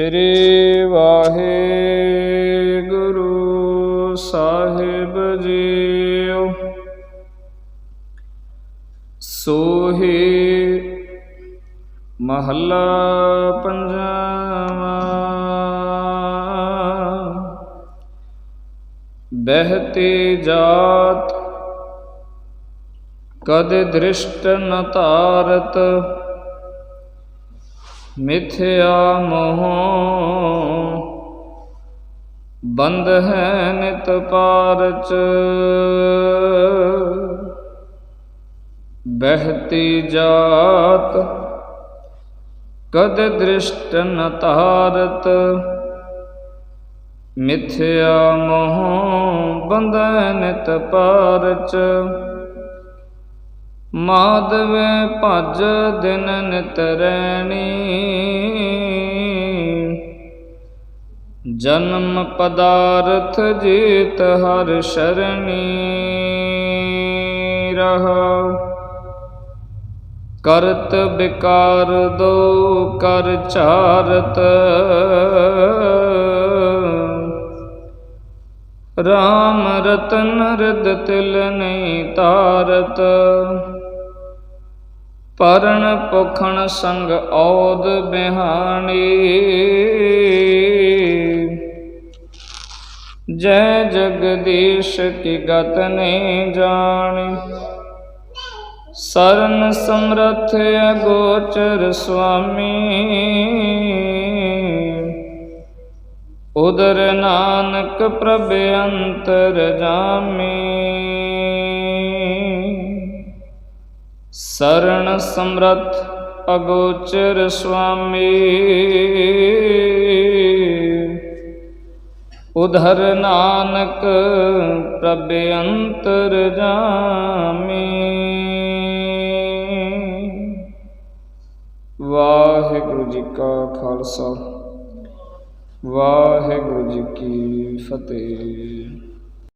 ਸ਼੍ਰੀ ਵਾਹਿਗੁਰੂ ਸਾਹਿਬ JIO. ਸੋਹੀ ਮਹੱਲਾ ਪੰਜਵਾਂ। ਬਹਿਤੀ ਜਾਤ ਕਦ ਦ੍ਰਿਸ਼ਟ ਨ ਤਾਰਤ ਮਿਥਿਆ ਮੋਹ ਬੰਧ ਹੈ ਨਿਤ ਪਾਰਚ। ਬਹਿਤੀ ਜਾਤ ਕਦ ਦ੍ਰਿਸ਼ਟ ਨ ਧਾਰਤ ਮਿਥਿਆ ਮੋਹ ਬੰਦ ਨਿਤ ਪਾਰਚ। ਮਾਧਵੇ ਭਜ ਦਿਨ ਨਿਤ ਰੈਣੀ। ਜਨਮ ਪਦਾਰਥ ਜੀਤ ਹਰ ਸ਼ਰਣੀ ਰਹਾ। ਕਰਤ ਬਿਕਾਰ ਦੋ ਕਰ ਚਾਰਤ। ਰਾਮ ਰਤਨ ਰਿਦ ਤਿਲ ਨਹੀਂ ਤਾਰਤ। ਪਰਨ ਪੁਖਣ ਸੰਗ ਔਦ ਬਿਹਾਣੀ। ਜੈ ਜਗਦੀਸ਼ ਕੀ ਗਤ ਨਹੀਂ ਜਾਣੀ। ਸਰਨ ਸਮਰਥ ਅਗੋਚਰ ਸੁਆਮੀ। ਉਦਰ ਨਾਨਕ ਪ੍ਰਭ ਅੰਤਰ ਜਾਮੀ। ਸਰਨ ਸਮਰਥ ਅਗੋਚਰ ਸੁਆਮੀ। ਉਧਰ ਨਾਨਕ ਪ੍ਰਭ ਅੰਤਰ ਜਾਮੀ। ਵਾਹਿਗੁਰੂ ਜੀ ਕਾ ਖਾਲਸਾ। ਵਾਹਿਗੁਰੂ ਜੀ ਕੀ ਫਤਿਹ।